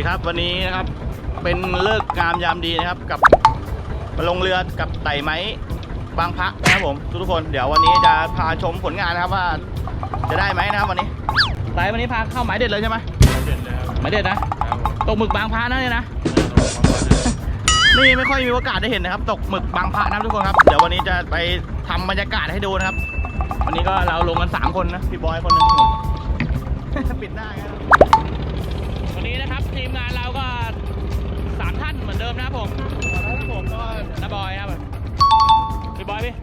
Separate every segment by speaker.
Speaker 1: ดีครับวันนี้นะครับเป็นเลิกษ์งามยามดีนะครับกับมาลงเรือกับไต่ไม้บางพระนะครับผมทุกๆคนเดี๋ยววันนี้จะพาชมผลงานนะครับว่าจะได้ไหมนะครับวันนี้ไต่วันนี้พาเข้าหมายเด็ดเลยใช่ไหม
Speaker 2: เด็ดเลยครับ
Speaker 1: หมายเด็ดนะ
Speaker 2: ครับผม
Speaker 1: ตกหมึกบางพระนะเนี่ยนะนี่ไม่ค่อยมีโอกาสได้เห็นนะครับ ตกหมึกบางพระนะครับทุกคนครับเดี๋ยววันนี้จะไปทำบรรยากาศให้ดูนะครับ วันนี้ก็เราลงกันสามคนนะพี่บอยคนหนึงปิดหน้าครับ มงานเราก็สามท่านเหมือนเดิมนะครับผมแล้วผมก็น้าบอยนะครับพี่บอยพี่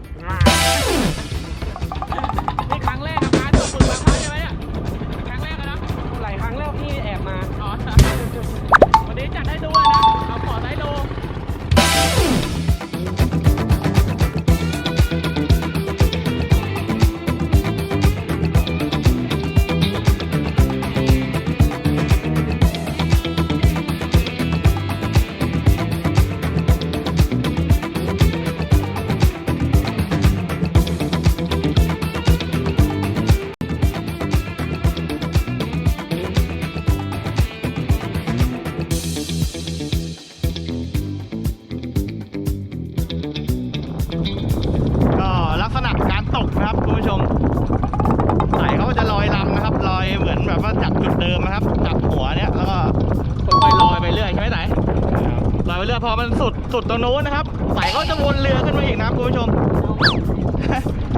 Speaker 1: สุดสุดตรงโน้นนะครับสายเขาจะวนเรือขึ้นมาอีกนะครับคุณผู้ชม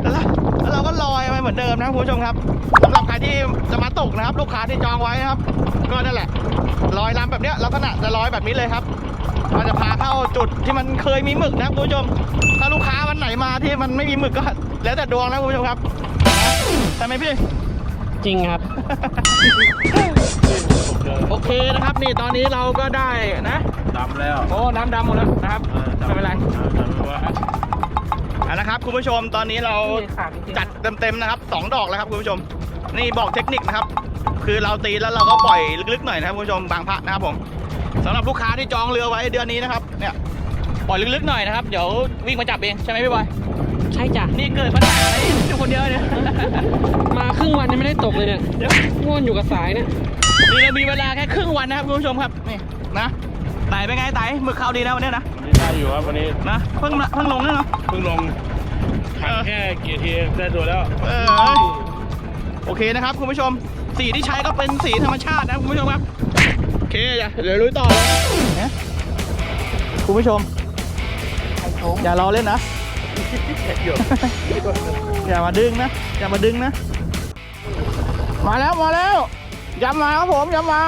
Speaker 1: แล้วเราแล้วเราก็ลอยไปเหมือนเดิมนะครับคุณผู้ชมครับสำหรับใครที่จะมาตกนะครับ ลูกค้าที่จองไว้นะครับ ก็นั่นแหละลอยลำแบบเนี้ยลักษณะจะลอยแบบนี้เลยครับเราจะพาเข้าจุดที่มันเคยมีหมึกนะครับคุณผู้ชม ถ้าลูกค้าวันไหนมาที่มันไม่มีหมึกก็ แล้วแต่ดวงนะคุณผู้ชมครับใช่ไหมพี่
Speaker 3: จริงครับ
Speaker 1: โอเค นะครับ นี่ตอนนี้เราก็ได้นะ
Speaker 2: ดำแล้ว
Speaker 1: โอ้น้ำดำหมดแล้วนะครับ
Speaker 2: ออดำ
Speaker 1: ไม่เป็นไร
Speaker 2: ดำว่า
Speaker 1: เอาละครับคุณผู้ชมตอนนี้เรา
Speaker 3: ขาดจริงๆ
Speaker 1: จัดเต็มๆนะครับสองดอกแล้วครับคุณผู้ชม นี่บอกเทคนิคนะครับ คือเราตีแล้วเราก็ปล่อยลึกๆหน่อยนะครับคุณผู้ชมบางพระนะครับผมสำหรับลูกค้าที่จองเรือไว้เดือนนี้นะครับเนี่ยปล่อยลึกๆหน่อยนะครับ เดี๋ยววิ่งมาจับเองใช่ไหมพี่บอย
Speaker 3: ใช่จ้ะ
Speaker 1: นี่เกิดปัญหาอะไรอยู่คนเดียวเนี่ย
Speaker 3: มาครึ่งวันยังไม่ได้ตกเลยเนี่ย
Speaker 1: เดี๋ยว
Speaker 3: ง่วนอยู่กับสายเนี่ย
Speaker 1: นี่เรามีเวลาแค่ครึ่งวันนะครับคุณผู้ชมครับนี่นะไต่เป็นไงไต่หมึกเข้าดีนะวันนี้นะ
Speaker 2: วันนี้ได้อยู่ครับวันนี้
Speaker 1: นะเพิ่งเพิ่งลงนี่เนาะ
Speaker 2: เพิ่งลงขันแค่กี่ทีได้ตัวแล้ว
Speaker 1: เออโอเคนะครับคุณผู้ชมสีที่ใช้ก็เป็นสีธรรมชาตินะคุณผู้ชมครับโอเคเดี๋ยวลุยต่อเลยนะคุณผู้ชมอย่ารอเล่นนะ อย่ามาดึงนะ อย่ามาดึงนะ มาแล้วมาแล้วยำมาครับผมยำมา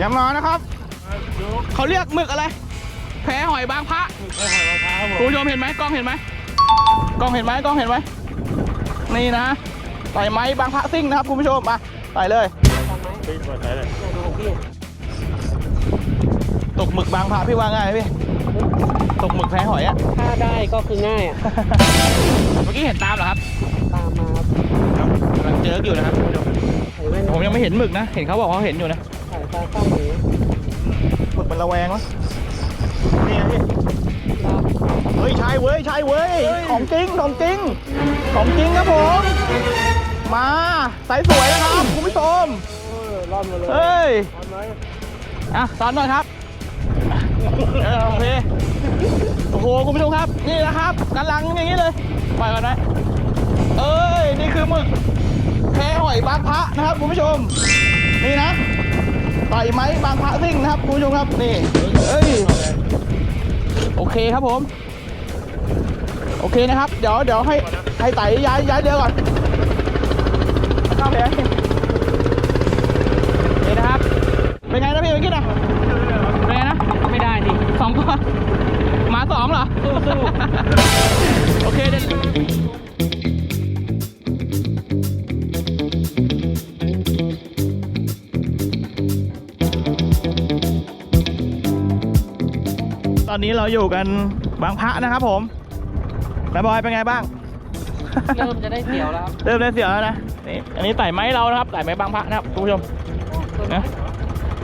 Speaker 1: ยำมานะครับ เขาเรียกหมึกอะไร แพหอยบางพระ
Speaker 2: ไม่หอยรองเท้าผ
Speaker 1: คุณ
Speaker 2: ม
Speaker 1: ผู้ชมเห็นไหมกล้องเห็นไหมกล้องเห็นไหมกล้องเห็นไหมนี่นะใส่ไม้บางพระซิ่งนะครับคุณผู้ชมมาใส่เลย
Speaker 2: เฮ้ยเปิดไหนเลย
Speaker 3: ดูของพี่
Speaker 1: ตกหมึกบางพระพี่ว่าง่ายไหมพี่ ตกหมึกแพ้หอยอะ
Speaker 3: ถ้าได้ก็คือง่ายอะ
Speaker 1: เมื่อกี้เห็นตามเหรอครับ
Speaker 3: ตามมาครับ
Speaker 1: กำลังเจออยู่นะครับคุณผู้ชม
Speaker 3: ใส่แว่น
Speaker 1: ผมยังไม่เห็นหมึกนะ เห็นเขาบอกว่าเขาเห็นอยู่นะ
Speaker 3: ใส่ตาข้างหมู
Speaker 1: หมึกมันระแวงวะนี่ไงพี่
Speaker 3: ครับ
Speaker 1: เฮ้ยใช่เว้ยใช่เว้ยของจริงของจริงของจริงครับผม มาใส่สวยนะครับคุณผู้ชม
Speaker 3: เออรอดมาเลย
Speaker 1: เฮ้ย
Speaker 3: รอดไหม
Speaker 1: อะสอนหน่อยครับเออโอเค โอ้โหคุณผู้ชมครับ นี่นะครับกำลังอย่างนี้เลยปล่อยก่อนนะเอ้ยนี่คือหมึกแพหอยบางพระนะครับคุณผู้ชม นี่นะต่อยไม้บางพระซิ่งนะครับคุณผู้ชมครับนี่เอ้ยโอเคครับผม โอเคนะครับ เดี๋ยวเดี๋ยวให้ให้ไต่ย้ายย้ายเรือก่อนเข้าไปนี่นะครับ เป็นไงนะพี่เมื่อกี้นะเป็นไงนะ
Speaker 3: ไม่ได้ดิ
Speaker 1: สองตัวหมา สองเหรอ
Speaker 3: สู้
Speaker 1: โอเคเดี๋ยวตอนนี้เราอยู่กันบางพระนะครับผมนายบอยเป็นไงบ้าง
Speaker 3: เริ่มจะได้เสียวแล้วครับ
Speaker 1: เริ่มได้เสียวแล้วนะนี่อันนี้ไต่ไม้เรานะครับไต่ไม้บางพระนะครับคุณผู้ชมนะ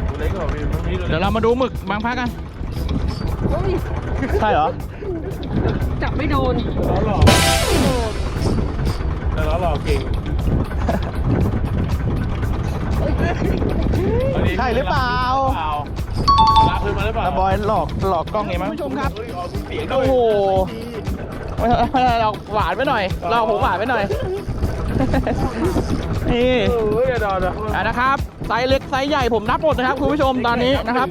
Speaker 2: ตัวเล็กกว่าพี่มันมีตัว
Speaker 1: เดี๋ยวเรามาดูหมึกบางพระกัน
Speaker 3: เฮ้ย
Speaker 1: ใช่เหรอ
Speaker 3: จับไม่โดน
Speaker 2: ล้อหลอกแต่ล้อหลอกเก่ง
Speaker 1: ใช่หรือเปล่า
Speaker 2: ลากขึ้นมาหรือเปล่า
Speaker 1: ตาบอยหลอกหลอกกล้องเองมั้งผู้ชมครับ
Speaker 2: เฮ้ยออกเสียง
Speaker 1: โอ้โหไม่ใช่ไม่ใช่เราหวานไปหน่อยเราหูหวานไปหน่อย นี่
Speaker 2: เฮ้ยดอนอะ
Speaker 1: อะนะครับ ไซส์เล็กไซส์ใหญ่ผมนับหมดนะครับคุณผู้ชมตอนนี้นะครับ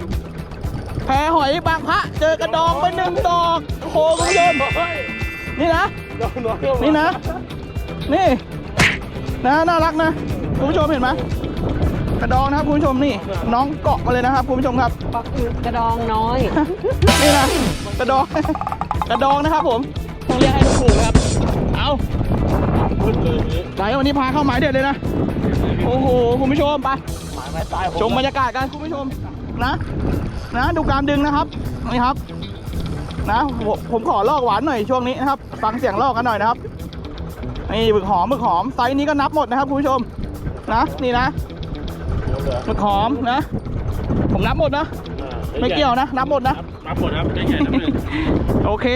Speaker 1: แพหอยบางพระเจอกระดองไปหนึ่งดอกโอ้โหคุณผู้ชม
Speaker 2: เฮ้ย
Speaker 1: นี่นะ
Speaker 2: น้องน้อง
Speaker 1: นี่นะ นี่ นะน่ารักนะ คุณผู้ชมเห็นไหมกระดองนะครับคุณผู้ชมนี่ น้องเกาะมาเลยนะครับคุณผู้ชมครับ
Speaker 3: ปักอึกระดองน้อย
Speaker 1: นี่นะกระดอง กระดองนะครับผมต้องเรียกให้ถูกๆนะครับ เอา
Speaker 2: ขึ้นเลยนี่
Speaker 1: ไหนวันนี้พาเข้าหมายเด็ดเลยนะ โอ้โหคุณผู้ชมไป
Speaker 2: หมายไม้ตายผม
Speaker 1: ชมบรรยากาศกันคุณผู้ชมนะ นะ ดูการดึงนะครับ นี่ครับ นะผมผมขอลอกหวานหน่อยช่วงนี้นะครับ ฟังเสียงลอกกันหน่อยนะครับนี่หมึกหอมหมึกหอมไซส์นี้ก็นับหมดนะครับคุณผู้ชมนะนี่นะหมึกหอมนะ ผมนับหมดนะไม่เกี่ยวนะ นับหมดนะ
Speaker 2: นับหมดครับใจใหญ่นับหนึ่ง
Speaker 1: โอเค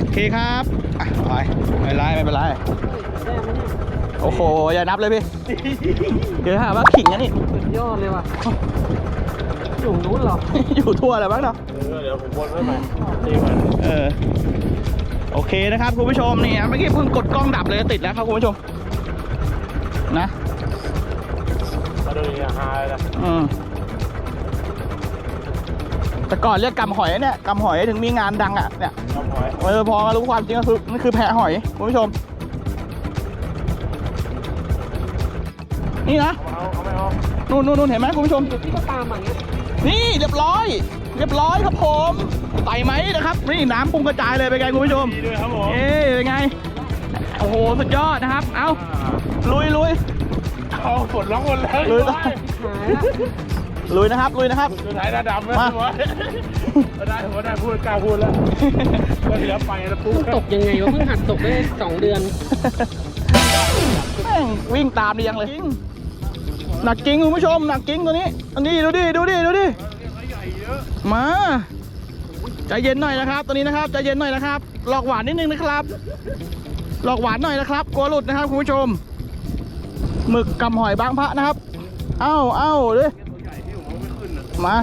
Speaker 1: โอเคครับอะไปไม่เป็นไรไม่เป็นไร โอ้โห อย่านับเลยพี่ เดี๋ยวหาว่าขิงนะนี่
Speaker 3: สุดยอดเลยว่ะอยู่นู้นเหรอ
Speaker 1: อยู่ทั่วเลยบ้างเนาะ
Speaker 2: เออเดี๋ยวผมวนไว้ใหม่ตีมัน
Speaker 1: เออ โอเคนะครับคุณผู้ชมนี่เมื่อกี้เพิ่งกดกล้องดับเลยติดแล้วครับคุณผู้ชม นะ
Speaker 2: มาดูอย่างฮาเลยนะ
Speaker 1: อืมแต่ก่อนเรียกกำหอยเนี่ยกำหอยถึงมีงานดังอะเนี่ย
Speaker 2: น้ำหอย
Speaker 1: เออพอมารู้ความจริงก็คือนี่คือแพะหอยคุณผู้ชม นี่นะ
Speaker 2: เอาเอาไม่เอา
Speaker 1: นู่นนู่นนู่นเห็นไหมคุณผู้ชม
Speaker 3: อยู่ที่ก็ตามอย่างเงี้ย
Speaker 1: นี่เรียบร้อย เรียบร้อยครับผมไต่ไหมนะครับ นี่น้ำปุ้งกระจายเลยเป็นไงคุณผู้ชม
Speaker 2: ดีด้วยครับผม
Speaker 1: เอ๊ะเป็นไงโอ้โหสุดยอดนะครับ เอาลุยลุย
Speaker 2: เอาฝนร้องหมดแล้ว
Speaker 1: เลย
Speaker 2: ได้
Speaker 3: หายละ
Speaker 1: ลุยนะครับลุยนะครับ
Speaker 2: สุดท้ายหน้าดำเลย
Speaker 1: มา
Speaker 2: หัวได้หัวได้พูดกล้าพูดแล้วก็เหลือไปแล้วปุ๊บ
Speaker 3: เพิ่งตกยังไงวะเพิ่งหัดตกได้สองเดือน
Speaker 1: แม่งวิ่งตามเรียงเลย หนักจริงคุณผู้ชมหนักจริงตัวนี้ อันนี้ดูดิดูดิดูดิมาใจเย็นหน่อยนะครับ ตัวนี้นะครับใจเย็นหน่อยนะครับ หลอกหวานนิดนึงนะครับ หลอกหวานหน่อยนะครับกลัวหลุดนะครับคุณผู้ชมหมึกกำหอยบางพระนะครับ เอ้าเอ้าเลยมา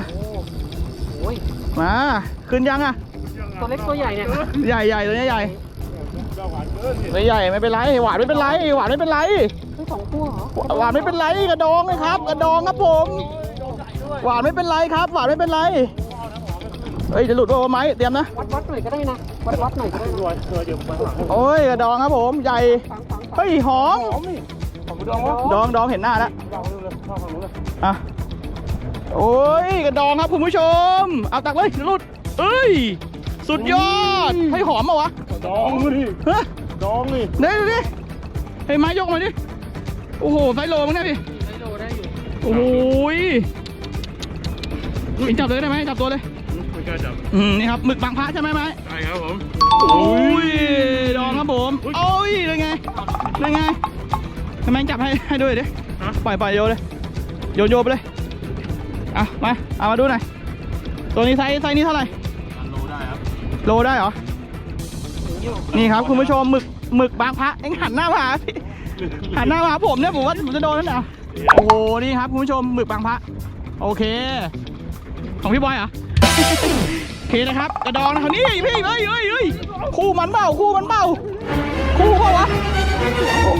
Speaker 3: โอ้ย
Speaker 1: มาขึ้นยังอะ
Speaker 3: ตัวเล็กตัวใหญ่เนี่ย
Speaker 1: ใหญ่ใหญ่ตัวนี้ใหญ่
Speaker 2: ก็หวานเกิน
Speaker 1: ตัวใหญ่ไม่เป็นไรหวานไม่เป็นไรหวานไม่เป็นไร
Speaker 3: ทั้ง สองตัวเหรอ
Speaker 1: หวานไม่เป็นไรกระดองนะครับ กระดองครับผม หวานไม่เป็นไรครับ หวานไม่เป็นไรเฮ้ยจะหลุดว่าไหมเตรียมนะ
Speaker 3: วัดวัดหน่อยก็ได้นะวัดวัดหน่อยก็ได้
Speaker 2: ตัว
Speaker 3: นะ
Speaker 2: ตัวอยู่ข้างหลัง
Speaker 1: โอ้ยกระดองครับผมใหญ่
Speaker 3: ฟังฟังฟัง
Speaker 1: เฮ้ยหอม
Speaker 2: ผมดอง
Speaker 1: ดองดองเห็นหน้าแล้ว
Speaker 2: ดองเลยเข้าฝั่งนู้นเลย
Speaker 1: อะโอ้ยกระดองครับคุณผู้ชม เอาตักเลยหลุดเอ้ยสุดยอดให้หอมมาวะ
Speaker 2: ดองดิ
Speaker 1: ฮะ
Speaker 2: ดองดิ
Speaker 1: เดี๋ยวดูดิให้ไม้ยกมาดิ โอ้โหไซโลมั้งเนี่ยพี่
Speaker 3: ได้โลได้อยู่
Speaker 1: โอ้โหยอิงจับเลยได้ไหมจับตัวเลย
Speaker 2: ไม่กล้าจับ
Speaker 1: อืมนี่ครับหมึกบางพระใช่ไหมไม้
Speaker 2: ใช่ครับผม
Speaker 1: โอ้ยดองครับผมโอ้ยเป็นไงเป็นไงทำไมจับให้ให้ด้วยดิปล่อยปล่อยโยนเลยโยนโยนไปเลยอะมาเอามาดูหน่อยตัวนี้ไซส์ไซส์นี้เท่าไหร่
Speaker 2: โลได้ครับ
Speaker 1: โลได้เหรอนี่ครับคุณผู้ชมหมึกหมึกบางพระเอ็งหันหน้ามาหาพี่ หันหน้ามาหาผมเนี่ยผมว่าผมจะโดนนั่นน่ะโอ้โหนี่ครับคุณผู้ชมหมึกบางพระโอเค ของพี่บอยเหรอโอเคนะครับกระดองนะครับนี่พี่เฮ้ยเฮ้ยเฮ้ยคู่มันเปล่าคู่มันเปล่าคู่เปล่าวะ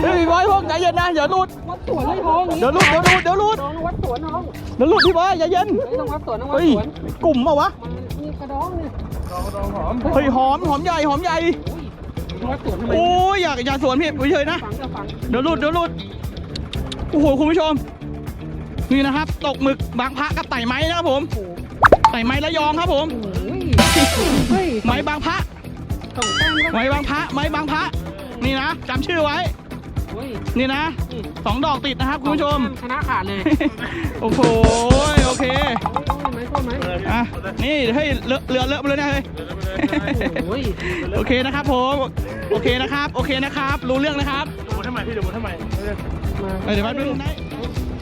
Speaker 1: เฮ้ยพี่บอยพวกใจเย็นนะเดี๋ยวหลุด
Speaker 3: วัดสวนเลยน้อง
Speaker 1: เดี๋ยวหลุดเดี๋ยวหลุดเดี๋ยวหลุด
Speaker 3: น้องวัดสวนน้อง
Speaker 1: เดี๋ยวหลุดพี่บอยใจเย็น
Speaker 3: เฮ้ยต้องวัดสวนต้องวัด
Speaker 1: เฮ้ย
Speaker 3: สวน
Speaker 1: กลุ่มเปล่าวะ
Speaker 3: มันนี่กระดองเนี่ย
Speaker 2: ดองดองหอม
Speaker 1: เฮ้ยหอมหอมใหญ่หอมใหญ่
Speaker 3: วัดสวนทำไม
Speaker 1: โอ้ยอยากอย่าสวนพี่เฉยๆนะ
Speaker 3: ฟังก็ฟัง
Speaker 1: เดี๋ยวหลุดเดี๋ยวหลุด โอ้โหคุณผู้ชม นี่นะครับ ตกหมึกบางพระกับไต่ไม้นะครับผมไต่ไม้ระยองครับผม
Speaker 3: โอ้ยเฮ้ย
Speaker 1: ไม้บางพระ
Speaker 3: สองแต้มก็
Speaker 1: ไม้บางพระ ไม้บางพระ นี่นะจำชื่อไว้
Speaker 3: โอ้ย
Speaker 1: นี่นะสองดอกติดนะครับคุณผู้ชม
Speaker 3: ชนะขาดเลย
Speaker 1: โอ้โหโอเค
Speaker 3: โอ้ย ไหมโทษไหม
Speaker 1: อะนี่เฮ้ยเลอะเรือเลอะไปเลยนะเฮ้ย
Speaker 3: โอ้ย
Speaker 1: โอเคนะครับผมโอเคนะครับ โอเคนะครับ รู้เรื่องนะครับ
Speaker 2: ดูทำไมพี่ดูทำไม
Speaker 3: มา
Speaker 1: เออเดี๋ยวมาดูนะ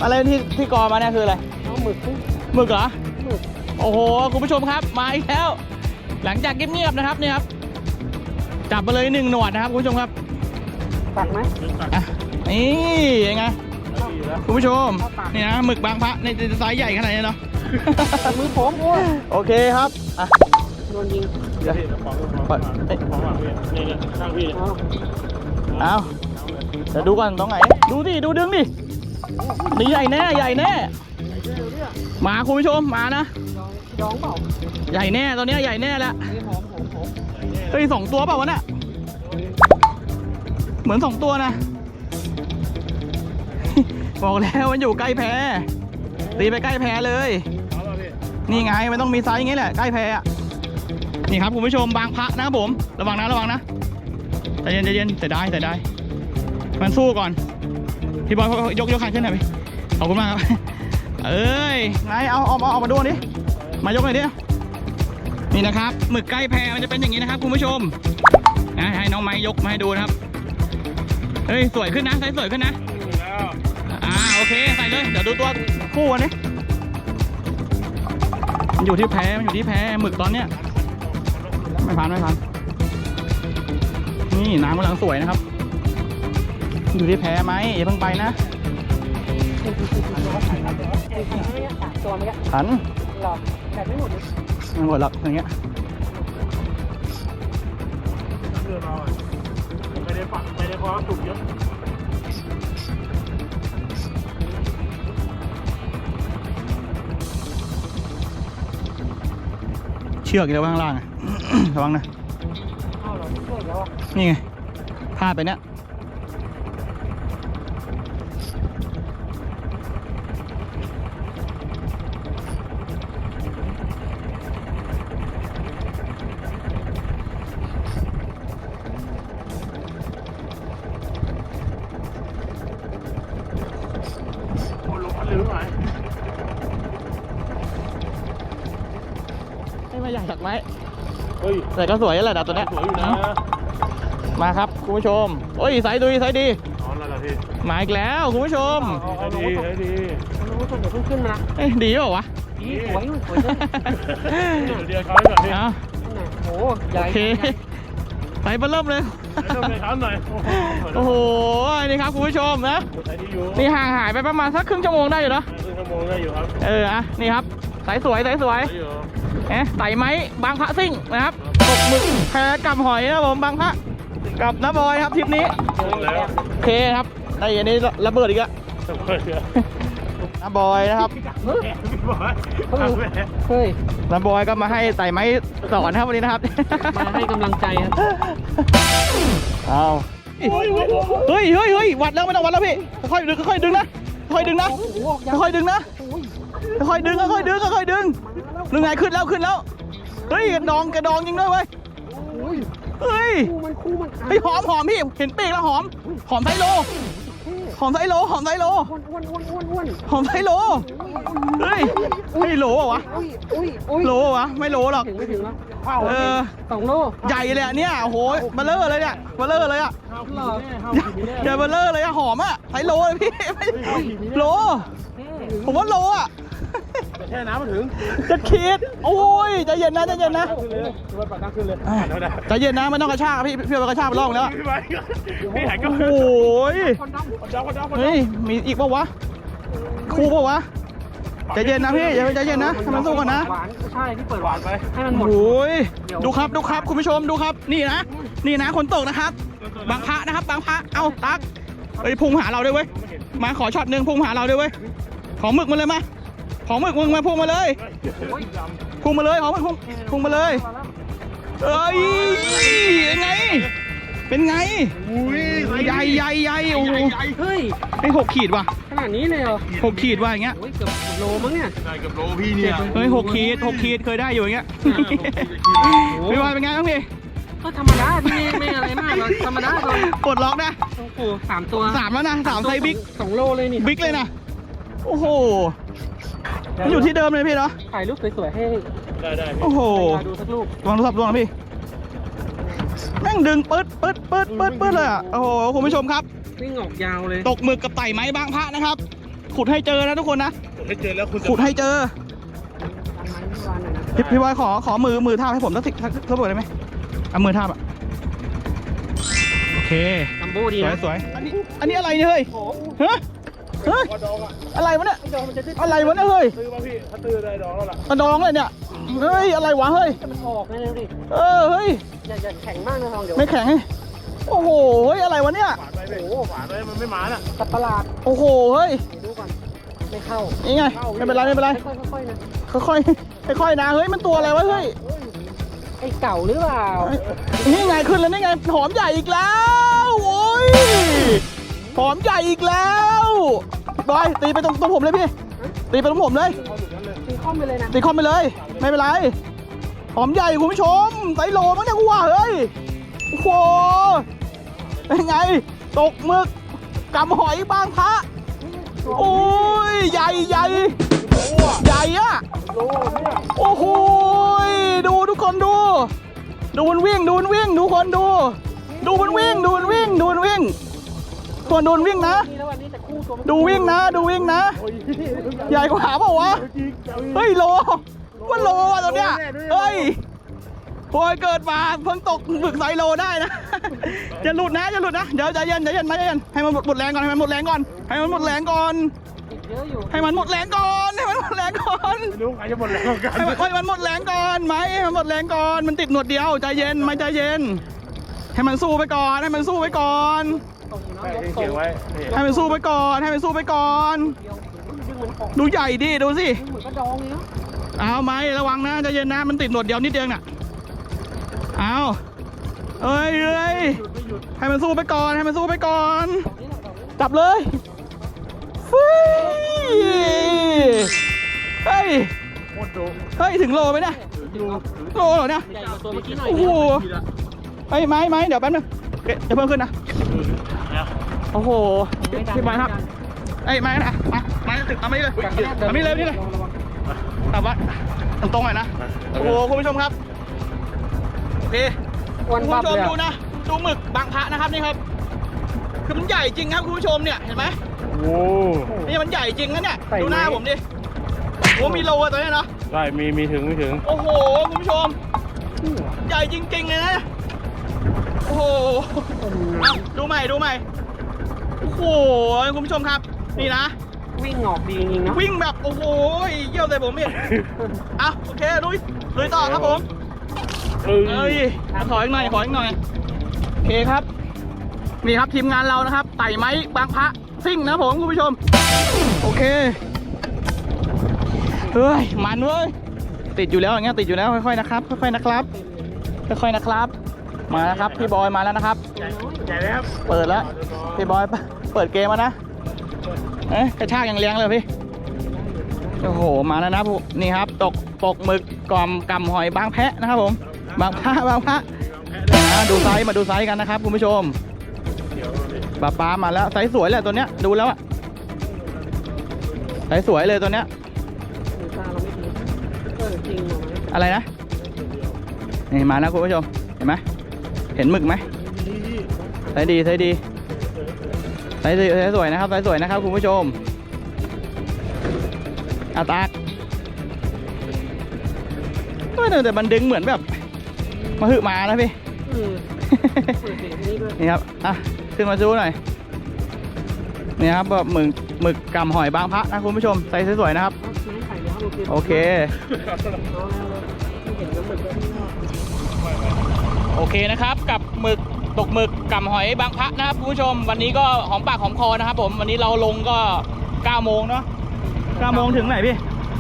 Speaker 1: อะไรที่ที่กอมาเนี่ยคืออะไร
Speaker 3: เอาหมึกปุ๊บ
Speaker 1: หมึกเหรอ
Speaker 3: หมึก
Speaker 1: โอ้โหคุณผู้ชมครับมาอีกแล้ว หลังจากเงียบๆนะครับเนี่ยครับจับมาเลยหนึ่งหนวดนะครับคุณผู้ชมครับ
Speaker 3: ตักไหม
Speaker 1: อะนี่ยังไงคุณผู้ชมนี่นะหมึกบางพระในไซส์ใหญ่ขนาดนี้เนาะ
Speaker 3: มือผมโอ
Speaker 1: เคครับอะ
Speaker 3: โดนยิง
Speaker 2: เดี๋ยวของของของของของพี่นี่ข้างพี่
Speaker 3: เอา
Speaker 1: เอาเดี๋ยวดูก่อนตรงไหน ดูดิดูดึงดินี่ใหญ่แน่ใหญ่แน่มาคุณผู้ชมมานะ
Speaker 3: ดองเปล่า
Speaker 1: ใหญ่แน่ตอนนี้ใหญ่แน่แล้วเฮ้ยสองตัวเปล่าวะน่ะเหมือนสองตัวนะ บอกแล้วมันอยู่ใกล้แพตีไปใกล้แพเลย นี่ไงมันต้องมีไซส์อย่างงี้แหละใกล้แพอะนี่ครับคุณผู้ชมบางพระนะครับผม ระวังนะระวังนะใจเย็นใจเย็นเสียดายเสียดายมันสู้ก่อน พี่บอยยกยกขันขึ้นหน่อยพี่ขอบคุณมากครับ เอ้ยไงเอาเอาเอาเอามาดูดิมายกหน่อยดินี่นะครับหมึกใกล้แพมันจะเป็นอย่างนี้นะครับคุณผู้ชมนะให้น้องไม้ยกมาให้ดูนะครับเฮ้ยสวยขึ้นนะไซส์สวยขึ้นนะอ่าโอเคใส่เลยเดี๋ยวดูตัวคู่กันดิ มันอยู่ที่แพ้มันอยู่ที่แพ้หมึกตอนเนี้ยไม่พันไม่พันนี่น้ำกำลังสวยนะครับ อยู่ที่แพ้ไหมอย่าเพิ่งไปนะ
Speaker 3: ตัวเมื่อกี้
Speaker 1: หัน
Speaker 3: หลอแต่ไม่หมดเลย
Speaker 1: ไม่หมดหรอกอย่างเงี้ย
Speaker 2: เพื่อเราไม่ได้ปักไม่ได้เพราะถูกเยอะ
Speaker 1: เชือกอยู่แล้วข้างล่างอะระวังนะ
Speaker 3: เอาเหรอช่วยแล้วอะ
Speaker 1: นี่ไงพลาดไปเนี้ย แต่ก็สวยแล้วแหละดาวตัวเนี้ย
Speaker 2: สวยอยู่นะ
Speaker 1: มาครับคุณผู้ชมโอ้ยไซส์ดูไซส์ดี
Speaker 2: นอนแล้วล่ะพี่
Speaker 1: มาอีกแล้วคุณผู้ชม
Speaker 2: ให้ดีให้ดี
Speaker 3: รู้ว่าเดี๋ยวเพิ่งขึ้นมา
Speaker 1: เอ้ยดีเปล่าวะ
Speaker 3: อีสวยสวยเลย
Speaker 2: เดี๋ยวเขาให้ก่อนพี่
Speaker 1: เอา
Speaker 3: โอ้ใหญ่
Speaker 1: โอเคไซส์เบอร์เริ่มเลย
Speaker 2: ให้ทำในเขาหน่อย
Speaker 1: โอ้โห นี่ครับคุณผู้ชมนะ
Speaker 2: ใช้ดีอยู่
Speaker 1: นี่ห่างหายไปประมาณสักครึ่งชั่วโมงได้อยู่เนอะ
Speaker 2: ครึ่งชั่วโมงได้อยู่ครับ
Speaker 1: เออ อะ นี่ครับ สายสวยสายสวย
Speaker 2: ได้อยู่
Speaker 1: เอ๊ะไต่ไม้บางพระซิ่งนะครับ ตกหมึกแพกับหอยนะครับผมบางพระกับน้าบอยครับทริปนี้
Speaker 2: แล้ว
Speaker 1: โอเคครับไอ้อันนี้ระเบิดอีกแล้วน้าบอยนะครับ
Speaker 3: เฮ้ย
Speaker 1: น้าบอยก็มาให้ไต่ไม้สอนนะครับวันนี้นะครับ
Speaker 3: มาให้กำลังใจครับ
Speaker 1: เอาเฮ้ยเฮ้ยเฮ้ยวัดแล้วไม่ต้องวัดแล้วพี่ค่อยๆดึงค่อยๆดึงนะค่อยๆดึงนะ
Speaker 3: โอ้โห
Speaker 1: ค่อยๆดึงนะค่อยๆดึงค่อยๆดึงค่อยๆดึงดึงไงขึ้นแล้วขึ้นแล้ว เฮ้ยกระดองกระดองจริงด้วยเว้ย
Speaker 3: โอ้ย
Speaker 1: เฮ้ย
Speaker 3: คู่มันคู่มัน
Speaker 1: เฮ้ยหอมหอมพี่เห็นปีกแล้วหอม หอมไซโล หอมไซโลหอมไซโล
Speaker 3: อ้วนอ้วนอ้วนอ้วนอ้วน
Speaker 1: หอมไซโลเฮ้ยเฮ้ยโหลเหรอวะ
Speaker 3: อุ้ยอุ้ยอุ้ย
Speaker 1: โหลเหรอวะไม่โหลหรอก
Speaker 3: ถึงไม่ถึงแล้ว
Speaker 1: เออ
Speaker 3: สองโล
Speaker 1: ใหญ่เลยอะเนี่ยโอ้โหเบลเลอร์เลยเนี่ยเบลเลอร์เลยอะ
Speaker 3: หรอ
Speaker 1: ใหญ่เบลเลอร์เลยอะหอมอะไซโลเลยพี่ไม่โลผมว่าโลอะ
Speaker 2: แช่น้ำมาถึง
Speaker 1: จะคิดโอ้ยใจเย็นนะใจเย็นนะ
Speaker 2: ขึ้นเลยรถปากขึ้นเลย
Speaker 1: ใจเย็นนะไม่ต้องกระชากพี่พี่เอากระชากไปรอบแล้วอะ
Speaker 2: พี่ไปพี่หายก็
Speaker 1: โอ้ย
Speaker 3: คนดำ
Speaker 2: คนดาวคนดาวคนดาว
Speaker 1: เฮ้ยมีอีกปะวะคู่ปะวะใจเย็นนะพี่อย่าใจเย็นนะให้มันสู้กันนะ
Speaker 3: หวานใช่ที่เปิด
Speaker 2: หวานไป
Speaker 3: ให้มันหมด
Speaker 1: โอ้ยดูครับดูครับคุณผู้ชมดูครับ นี่นะ นี่นะคนตกนะครับ บางพระนะครับ บางพระเอาตักเฮ้ยพุ่งหาเราด้วยเว้ยมาขอช็อตหนึ่งพุ่งหาเราด้วยเว้ยขอหมึกมาเลยมา ขอหมึกมึงมาพุ่งมาเลยพุ่งมาเลยขอหมึกพุ่งพุ่งมาเลยเอ้ยเป็นไง เป็นไง
Speaker 2: อุ้ย
Speaker 1: ใหญ่ใหญ่ใหญ่โอ้โห
Speaker 3: เฮ้ย
Speaker 1: ไอ้หกขีดว่ะ
Speaker 3: ขนาดนี้เลยเหรอ
Speaker 1: หกขีดว่ะอย่างเงี้ย
Speaker 3: โอ้ยเกือบโลมั้งเนี่ย
Speaker 2: ได้กับโลพี่เนี่ย
Speaker 1: เฮ้ยหกขีดหกขีดเคยได้อยู่อย่างเงี้ยพี่วายเป็นไงบ้างพี่
Speaker 3: ก็ธรรมดาพี่ไม่อะไรมากหรอกธรรมดาตอน
Speaker 1: ปลดล็อกนะ
Speaker 3: โอ้โหสามตัว
Speaker 1: สามแล้วนะสามไซส์บิ๊ก
Speaker 3: สองโลเลยนี่
Speaker 1: บิ๊กเลยนะโอ้โห มันอยู่ที่เดิมเลยพี่เนาะ
Speaker 3: ถ่ายรูปสวยๆให้
Speaker 2: ได้ได้
Speaker 1: โอ้โห
Speaker 3: ให้ดูสักรูป
Speaker 1: วางโทรศัพท์ลงนะพี่แม่งดึงปึ๊ดปึ๊ดปึ๊ดปึ๊ดปึ๊ดเลยอะโอ้โหคุณผู้ชมครับ
Speaker 3: วิ่งออกยาวเลย
Speaker 1: ตกหมึกกับไต่ไม้บางพระนะครับ ขุดให้เจอนะทุกคนนะ
Speaker 2: ผมให้เจอแล้วคุณ
Speaker 1: ขุดให้เจอ
Speaker 3: ทำมันทุกวันเลยนะ
Speaker 1: พี่พี่วายขอขอมือมือทาบให้ผมสักสิสักสักเบิดได้ไหมเอามือทาบอะโอเค
Speaker 3: จัมโบ้ดี
Speaker 1: สวย
Speaker 3: นะ
Speaker 1: สวยอันนี้อันนี้อะไรเนี่ยเฮ้ย
Speaker 3: โอ้โห
Speaker 1: ฮะ เฮ้ย
Speaker 2: ว่าดองอะ
Speaker 1: อะไรวะเนี่ย
Speaker 3: ไอ้ดองมันจะได้
Speaker 1: อะไรวะเนี่ยเฮ้ย
Speaker 2: ซื้อมาพี่ถ้าตื้อได้ดองแล้วล่ะ
Speaker 1: กระดองเลยเนี่ย เฮ้ยอะไรวะเฮ้ย
Speaker 3: ให้มันออกนะเลยดิ
Speaker 1: เออเฮ้ย
Speaker 3: อย่าอย่าแข็งมากนะทองเดี๋ยว
Speaker 1: ไม่แข็งให้โอ้โหเฮ้ยอะไรวะเนี่ย
Speaker 2: ฝานไปพี่ฝานไปมันไม่หมาน่ะ
Speaker 3: สัตว์ประหลาด
Speaker 1: โอ้โหเฮ้ย
Speaker 3: เดี๋ยวดูก่อนไม่เข้า
Speaker 1: นี่ไงไม่เป็นไรไม่เป็นไร
Speaker 3: ค่อยๆค่อยๆนะ
Speaker 1: ค่อยๆค่อยๆนะเฮ้ยมันตัวอะไรวะเฮ้ย
Speaker 3: ไอ้เก่าหรือเปล่า
Speaker 1: นี่ไงขึ้นแล้วนี่ไงหอมใหญ่อีกแล้วโอ้ย หอมใหญ่อีกแล้วบอยตีไปตรงตรงผมเลยพี่ ตีไปตรงผมเลย
Speaker 3: ตีข้อมไปเลยนะ
Speaker 1: ตีคอมไปเลย ไม่เป็นไร หอมใหญ่คุณผู้ชมไซโลมั้งเนี่ยกูว่าเฮ้ย โอ้โหเป็นไง ตกหมึกกำหอยบางพระโอ้ยใหญ่ใหญ่ใหญ่อะโอ้โหยดูทุกคนดู ดูมันวิ่งดูมันวิ่งดูคนดู ดูมันวิ่งดูมันวิ่งดูมันวิ่ง ตัวดูมันวิ่งนะ
Speaker 3: นี่แล้ววันนี้แต่คู่ตัวมัน
Speaker 1: ดูวิ่งนะ ดูวิ่งนะ ใหญ่กว่าเปล่าวะ เฮ้ยโลว่าโลอะตัวเนี้ย เฮ้ยโอยเกิดมาเพิ่งตกหมึกไซโลได้นะ จะหลุดนะจะหลุดนะ เดี๋ยวใจเย็นใจเย็นใจเย็นให้มันหมดหมดแรงก่อนให้มันหมดแรงก่อนให้มันหมดแรงก่อน
Speaker 3: ติดเยอะอยู่
Speaker 1: ให้มันหมดแรงก่อนให้มันหมดแรงก่อน
Speaker 2: ไม่รู้ใครจะหมดแรงกัน
Speaker 1: ให้มันให้มันหมดแรงก่อนไหมให้มันหมดแรงก่อนมันติดหนวดเดียวใจเย็นไม่ใจเย็น ให้มันสู้ไปก่อนให้มันสู้ไปก่อน
Speaker 3: ตรงเนาะ
Speaker 2: ไม่
Speaker 3: ยกตร
Speaker 2: เขีย
Speaker 3: ง
Speaker 2: นไว้นี่
Speaker 1: ให้มันสู้ไปก่อน ให้มันสู้ไปก่อน
Speaker 3: เดียวดึงมันออก
Speaker 1: ดูใหญ่ดิ ดูสิ
Speaker 3: ดึงเหมือนกระดองเลยเนาะ
Speaker 1: เอาไหมระวังนะใจเย็นนะ มันติดหนวดเดียวนิดเดียวน่ะ เอาเอ้ยเอ้ยให้มันสู้ไปก่อน ให้มันสู้ไปก่อน
Speaker 3: ดอกนี้แหละดอกนี้
Speaker 1: จับเลยฟิเฮ้ย
Speaker 2: โคตรดุ
Speaker 1: เฮ้ย ถึงโลไหมเนี่ย
Speaker 3: ดู
Speaker 1: โลเหรอเนี่ย
Speaker 3: ใหญ่กว่าตัวเมื่อกี้หน่อย
Speaker 1: โอ้โหเฮ้ยไม้ไม้เดี๋ยวแป๊บนึงเดี๋ยวเพิ่มขึ้นนะ โอ้โหพี่บอยครับเอ้ยไม้นะมาไม้ถึงเอาไม่เลยเอาไม่เลยนี่เลยแต่ว่าตรงๆหน่อยนะโอ้โหคุณผู้ชมครับโอเค
Speaker 3: อ้วน
Speaker 1: คุณ
Speaker 3: ปั๊บ
Speaker 1: ผู้ชม
Speaker 3: เลย
Speaker 1: ดูนะดูหมึกบางพระนะครับนี่ครับ คือมันใหญ่จริงครับคุณผู้ชมเนี่ยเห็นไหม
Speaker 2: โอ้
Speaker 1: นี่มันใหญ่จริงนะเนี่ยดูหน้าผมดิโอ้มีโลอะตัวเนี้ยเนาะ
Speaker 2: ได้มีมีถึงมีถึง
Speaker 1: โอ้โหคุณผู้ชม ใหญ่จริงๆเลยนะ โอ้โหเอาดูใหม่ดูใหม่ โอ้โหคุณผู้ชมครับ นี่นะ
Speaker 3: วิ่งออกดีจริงๆเนาะ
Speaker 1: วิ่งแบบโอ้โหเยี่ยวใส่ผมอีกอะโอเคลุยลุยต่อครับผม
Speaker 2: เอ้
Speaker 1: เอ้ยขออีกหน่อยขออีกหน่อยโอเคครับ นี่ครับทีมงานเรานะครับ ไต่ไม้บางพระซิ่งนะผมคุณผู้ชม โอเคเฮ้ยมันเว้ยติดอยู่แล้วอย่างเงี้ยติดอยู่แล้วค่อยๆนะครับ ค่อยๆนะครับ ค่อยๆนะครับ มาแล้วครับพี่บอยมาแล้วนะครับ
Speaker 2: ใหญ่ไหมครับ
Speaker 1: เปิดแล้วพี่บอยเปิดเกมแล้วนะเอ๊ะกระชากอย่างแรงเลยพี่โอ้โหมาแล้วนะผู้นี่ครับ ตกปกหมึกกล่อมกำหอยบางแพะนะครับผม บางพระบางพระอ่าดูไซส์มาดูไซส์กันนะครับคุณผู้ชม
Speaker 2: เดี๋ยวดิ
Speaker 1: ปลาปลามาแล้วไซส์สวยเลยตัวเนี้ยดูแล้วอะไซส์สวยเลยตัวเนี้ย
Speaker 3: มือตาเราไม่ดีเออจริงเหรอ
Speaker 1: อะไรนะนี่มาแล้วคุณผู้ชมเห็นไหม เห็นหมึกไหมไซส์ดีไซส์ดีไซส์ดีไซส์สวยนะครับไซส์สวยนะครับคุณผู้ชมอาตากไม่แต่มันดึงเหมือนแบบมาหึมานะพี่
Speaker 3: เออเปิดเสียงนี้ด้วย
Speaker 1: นี่ครับอะขึ้นมาดูหน่อยนี่ครับแบบหมึกหมึกกำหอยบางพระนะคุณผู้ชมไซส์สวยๆนะครับ
Speaker 3: เอาน้ำไข่เลยครับลูก
Speaker 1: โอเค โอเคนะครับ กับหมึกตกหมึกกับหอยบางพระนะครับคุณผู้ชม วันนี้ก็หอมปากหอมคอนะครับ ผมวันนี้เราลงก็9โมงเนาะ9โมงถึงไหนพี่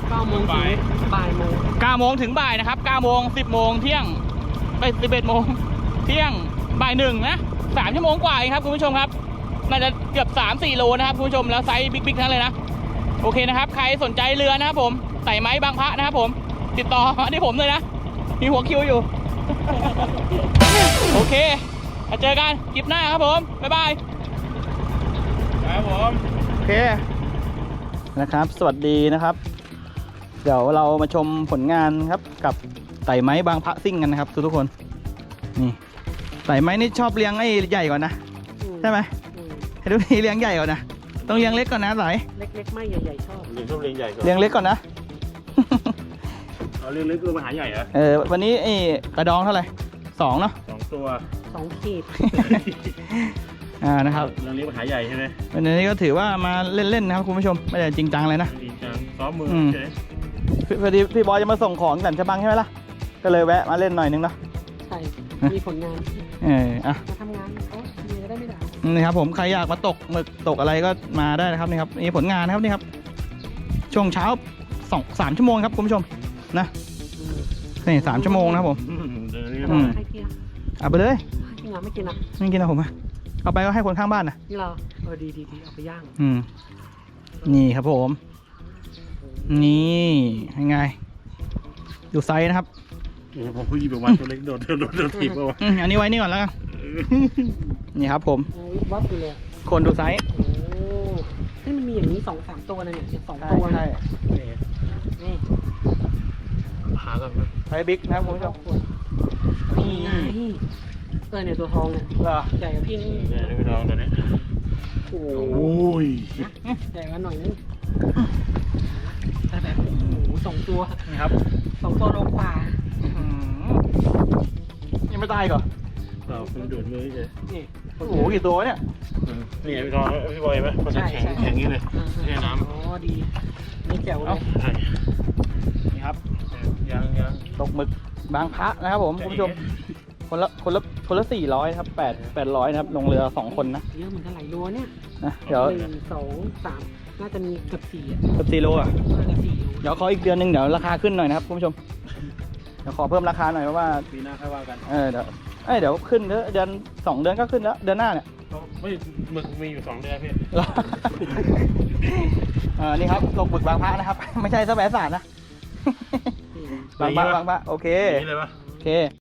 Speaker 3: เก้าโมงถึงบ่ายโมง
Speaker 1: 9โมงถึงบ่ายนะครับ9โมง10โมงเที่ยงไป11โมงเที่ยงบ่ายหนึ่งนะ3ชั่วโมงกว่าเองครับคุณผู้ชมครับน่าจะเกือบ3 4โลนะครับคุณผู้ชมแล้วไซส์บิ๊กๆทั้งนั้นเลยนะโอเคนะครับ ใครสนใจเรือนะครับผมไต่ไม้บางพระนะครับผมติดต่อมาที่ผมเลยนะมีหัวคิวอยู่ โอเคมาเจอกันคลิปหน้าครับผม บ๊ายบาย
Speaker 2: ครับผม
Speaker 1: โอเค นะครับ สวัสดีนะครับ เดี๋ยวเรามาชมผลงานครับกับไต่ไม้บางพระซิ่งกันนะครับ ทุกทุกๆคน นี่ไต่ไม้นี่ชอบเลี้ยงไอ้ใหญ่ก่อนนะ ใช่ไหม
Speaker 3: อืม
Speaker 1: ให้ดูนี่เลี้ยงใหญ่ก่อนนะ ต้องเลี้ยงเล็กก่อนนะสาย
Speaker 3: เล็กๆไม่ใหญ่ๆชอบ
Speaker 2: เลี้ยงชอบเลี้ยงใหญ่ก่อน
Speaker 1: เลี้ยงเล็กก่อนนะ
Speaker 2: เอาเลี้ยงเล็กตัวมาหาใหญ่เหรอ
Speaker 1: เออวันนี้ไอ้กระดองเท่าไหร่สองเนาะ
Speaker 2: สองตัว
Speaker 3: สองขีด
Speaker 1: อ่านะครับ
Speaker 2: เรื่องนี้มาขายใหญ่ใช่ไหม
Speaker 1: วันนี้ก็ถือว่ามาเล่นๆนะครับคุณผู้ชมไม่ได้จริงจังเลยนะ
Speaker 2: จริงจังซ้อมมือ
Speaker 1: อืม
Speaker 2: เฉย
Speaker 1: พพอดีพี่บอยจะมาส่งของแหลมฉบังใช่ไหมล่ะก็เลยแวะมาเล่นหน่อยนึงเนาะ
Speaker 3: ใช่มีผลงาน
Speaker 1: เอออะ
Speaker 3: มาทำงานเขามีก็ได้ไม่ได้
Speaker 1: นี่ครับผมใครอยากมาตกหมึกตกอะไรก็มาได้นะครับนี่ครับนี่ผลงานนะครับนี่ครับช่วงเช้าสองสามชั่วโมงครับคุณผู้ชม นะนี่สามชั่วโมงนะครับผม
Speaker 2: อืมเดี๋ยวนี้
Speaker 1: อืม
Speaker 3: ใครกินอะ
Speaker 1: เอาไปเลย
Speaker 3: กินอะไม่กินอะ
Speaker 1: ไม่กินนะผมอะเอาไปก็ให้คนข้างบ้านนะ
Speaker 3: นี่เหรอเออดีดีดีเอาไปย่าง
Speaker 1: อืมนี่ครับผม นี่ยังไง ดูไซส์นะครับ
Speaker 2: โอ้โหผมเพิ่งหยิบออกมาตัวเล็กโดดโดดโดดโดดถีบออกมา
Speaker 1: อืมอันนี้ไว้นี่ก่อนแล้วกันนี่ครับผม
Speaker 3: โอ้ยวับอยู่เลยอะ
Speaker 1: คนดูไซส์
Speaker 3: โอ้นี่มันมีอย่างนี้สองสามตัวเลยเนี่ยสองตัวนะนี่
Speaker 2: หาก่อน
Speaker 1: ไซส์บิ๊กนะครับคุณผู้ชม
Speaker 3: นี่ไงเออเนี่ยตัวทองเนี่ย
Speaker 1: เหรอ
Speaker 3: ใหญ่กว่าพี่นี่
Speaker 2: เนี่ยนี่พี่น้องตัวนี้
Speaker 3: โอ้โห
Speaker 2: โอ้ย
Speaker 3: ใหญ่กว่าหน่อยนึงแต่แบบโอ้โหสองตัว
Speaker 1: นี่ครับ
Speaker 3: สองตัวโลกว่า
Speaker 1: อื้อหือยังไม่ตายอีก่อน
Speaker 2: เราเพิ่งดูดมือเฉย
Speaker 3: นี่
Speaker 1: โอ้โหกี่ตัววะเนี่ย
Speaker 2: นี่ไงพี่น้องพี่บอยไหมมันจะแข็งแข็งอย่างนี้เลย
Speaker 3: อ่า
Speaker 2: แช่น้ำ
Speaker 3: อ๋อดีนี่แจ๋วเลย
Speaker 2: ใช่
Speaker 1: นี่ครับ
Speaker 2: ยังยัง
Speaker 1: ตกหมึกบางพระนะครับผมคุณผู้ชมคนละคนละคนละสี่ร้อยครับแปดแปดร้อยนะครับลงเรือสองคนนะ
Speaker 3: เยอะเหมือนกันหลายรัวเนี่ย
Speaker 1: นะเดี๋ยว
Speaker 3: หนึ่งสองสามน่าจะมีเกือบสี่อะ
Speaker 1: เกือบสี่โลอะ
Speaker 3: น่าจะสี่โล
Speaker 1: เดี๋ยวขออีกเดือนหนึ่งเดี๋ยวราคาขึ้นหน่อยนะครับคุณผู้ชมเดี๋ยวขอเพิ่มราคาหน่อยเพราะว่า
Speaker 2: ปีหน้าค่อยว่ากัน
Speaker 1: เออเดี๋ยวเอ้ยเดี๋ยวขึ้นเดือนเดือนสองเดือนก็ขึ้นแล้วเดือนหน้าเนี่ย
Speaker 2: ไม่หมึกมีอยู่สองเดือนพี่
Speaker 1: เหรอเออนี่ครับตกหมึกบางพระนะครับ ไม่ใช่สแบสารนะ
Speaker 3: นี่
Speaker 1: บางพระบางพระโอเค
Speaker 2: อย่างนี้เลยปะ
Speaker 1: โอเค